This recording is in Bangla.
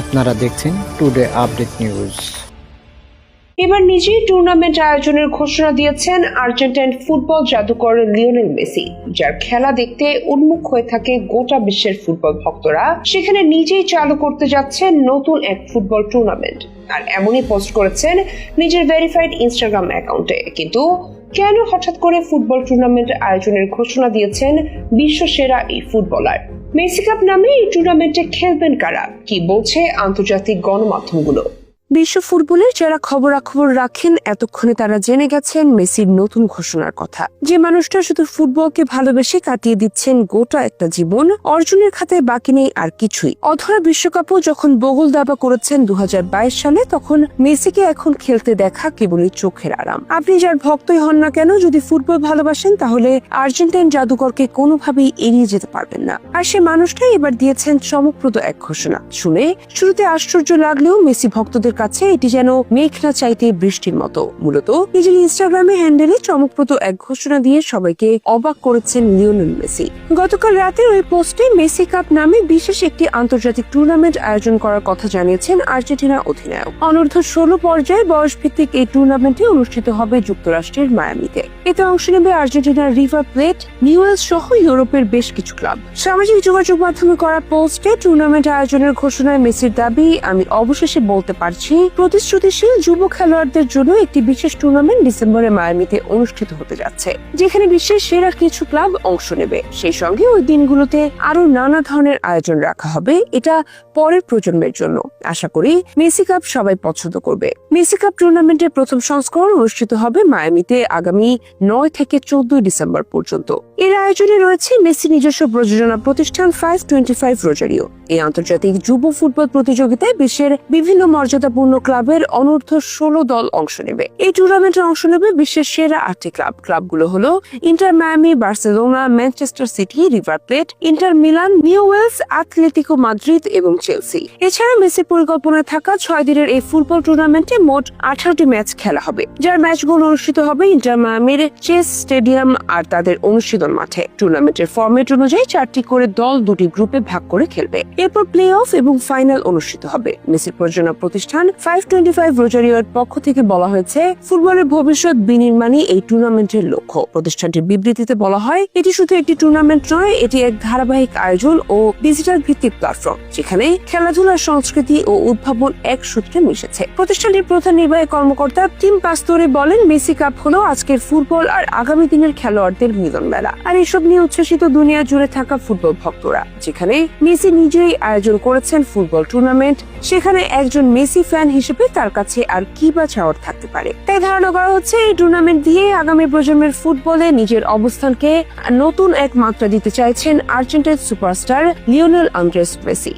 আপনারা দেখছেন টুডে আপডেট নিউজ এবার নিজেই টুর্নামেন্ট আয়োজনের ঘোষণা দিয়েছেন আর্জেন্টাইন ফুটবল জাদুকর লিওনেল মেসি, যার খেলা দেখতে উন্মুখ হয়ে থাকে গোটা বিশ্বের ফুটবল ভক্তরা। সেখানে নিজেই চালু করতে যাচ্ছে নতুন এক ফুটবল টুর্নামেন্ট আর এমনই পোস্ট করেছেন নিজের ভেরিফাইড ইনস্টাগ্রাম অ্যাকাউন্টে কিন্তু কেন হঠাৎ করে ফুটবল টুর্নামেন্ট আয়োজনের ঘোষণা দিয়েছেন বিশ্ব সেরা এই ফুটবলার? মেসি কাপ নামে এই টুর্নামেন্টে খেলবেন কারা? কি বলছে আন্তর্জাতিক গণমাধ্যমগুলো? বিশ্ব ফুটবলের যারা খবরাখবর রাখেন, এতক্ষণে তারা জেনে গেছেন মেসির নতুন ঘোষণার কথা। যে মানুষটা শুধু ফুটবলকে ভালোবেসে কাটিয়ে দিচ্ছেন গোটা একটা জীবন, অর্জুনের খাতায় বাকি নেই আর কিছুই। অধরা বিশ্বকাপও যখন বগল দাবা করেছেন দু হাজার বাইশ সালে, তখন মেসিকে এখন খেলতে দেখা কেবলই চোখের আরাম। আপনি যার ভক্তই হন না কেন, যদি ফুটবল ভালোবাসেন, তাহলে আর্জেন্টাইন জাদুকরকে কোনোভাবেই এড়িয়ে যেতে পারবেন না। আর সে মানুষটাই এবার দিয়েছেন চমকপ্রদ এক ঘোষণা। শুনে শুরুতে আশ্চর্য লাগলেও মেসি ভক্তদের কাছে এটি যেন মেঘ না চাইতে বৃষ্টির মতো। মূলত নিজের ইনস্টাগ্রামে হ্যান্ডেলে চমকপ্রদ এক ঘোষণা দিয়ে সবাইকে অবাক করেছেন লিওনেল মেসি। গতকাল রাতে ওই পোস্টে মেসি কাপ নামে বিশেষ একটি আন্তর্জাতিক টুর্নামেন্ট আয়োজন করার কথা জানিয়েছেন আর্জেন্টিনা অধিনায়ক। অনূর্ধ্ব ষোলো পর্যায়ে বয়স ভিত্তিক এই টুর্নামেন্টটি অনুষ্ঠিত হবে যুক্তরাষ্ট্রের মায়ামিতে। এতে অংশ নেবে আর্জেন্টিনার রিভার প্লেট নিউয়েলস সহ ইউরোপের বেশ কিছু ক্লাব। সামাজিক যোগাযোগ মাধ্যমে করা পোস্টে টুর্নামেন্ট আয়োজনের ঘোষণায় মেসির দাবি, আমি অবশেষে বলতে পারছি প্রতিশ্রুতিশীল যুব খেলোয়াড়দের জন্য একটি বিশেষ টুর্নামেন্ট ডিসেম্বরে মায়ামিতে অনুষ্ঠিত হতে যাচ্ছে, যেখানে বিশ্বের সেরা কিছু ক্লাব অংশ নেবে। সেই সঙ্গে ওই দিনগুলোতে আরও নানা ধরনের আয়োজন রাখা হবে, এটা পরের প্রজন্মের জন্য। আশা করি মেসি কাপ সবাই পছন্দ করবে। মেসি কাপ টুর্নামেন্টের প্রথম সংস্করণ অনুষ্ঠিত হবে মায়ামিতে আগামী নয় থেকে চোদ্দই ডিসেম্বর পর্যন্ত। এর আয়োজনে রয়েছে মেসি নিজস্ব প্রযোজনা প্রতিষ্ঠান ফাইভ টোয়েন্টি ফাইভ রোজারিও এই আন্তর্জাতিক যুব ফুটবল প্রতিযোগিতায় বিশ্বের বিভিন্ন মর্যাদাপূর্ণ ক্লাবের অনূর্ধ্ব ষোলো দল অংশ নেবে। এই টুর্নামেন্টে অংশ নেবে বিশ্বের সেরা আটটি ক্লাব। ক্লাবগুলো হলো Inter Miami, Barcelona, Manchester City, River Plate, Inter Milan, Newell's Atletico Madrid এবং চেলসি। এছাড়া মেসির পরিকল্পনায় থাকা ছয় দিনের এই ফুটবল টুর্নামেন্টে মোট আঠারোটি ম্যাচ খেলা হবে, যার ম্যাচগুলো অনুষ্ঠিত হবে ইন্টার মায়ামির চেস স্টেডিয়াম আর তাদের অনুশীলন মাঠে। টুর্নামেন্টের ফরম্যাট অনুযায়ী চারটি করে দল দুটি গ্রুপে ভাগ করে খেলবে। এরপর প্লে অফ এবং ফাইনাল অনুষ্ঠিত হবে। মেসির প্রযোজনা প্রতিষ্ঠান ফাইভ টোয়েন্টি ফাইভ রোজারিওর পক্ষ থেকে বলা হয়েছে, ফুটবলের ভবিষ্যৎ বিনির্মাণই এই টুর্নামেন্টের লক্ষ্য। প্রতিষ্ঠানটির বিবৃতিতে বলা হয়, এটি শুধু একটি টুর্নামেন্ট নয়, এটি এক ধারাবাহিক আয়োজন ও ডিজিটাল ভিত্তিক প্ল্যাটফর্ম যেখানে খেলাধুলার সংস্কৃতি ও উদ্ভাবন এক সূত্রে মিশেছে। প্রতিষ্ঠানটির প্রধান নির্বাহী কর্মকর্তা টিম পাস্তরে বলেন, মেসি কাপ হলো আজকের ফুটবল আর আগামী দিনের খেলোয়াড়দের মিলন মেলা। আর এসব নিয়ে উচ্ছ্বসিত দুনিয়া জুড়ে থাকা ফুটবল ভক্তরা, যেখানে মেসি নিজেই আয়োজন করেছেন ফুটবল টুর্নামেন্ট, সেখানে একজন মেসি ফ্যান হিসেবে তার কাছে আর কি বা চাওয়ার থাকতে পারে? তাই ধারণা করা হচ্ছে এই টুর্নামেন্ট দিয়ে আগামী প্রজন্মের ফুটবলে নিজের অবস্থানকে নতুন এক মাত্রা দিতে চাইছেন Argentine superstar Lionel Andres Messi.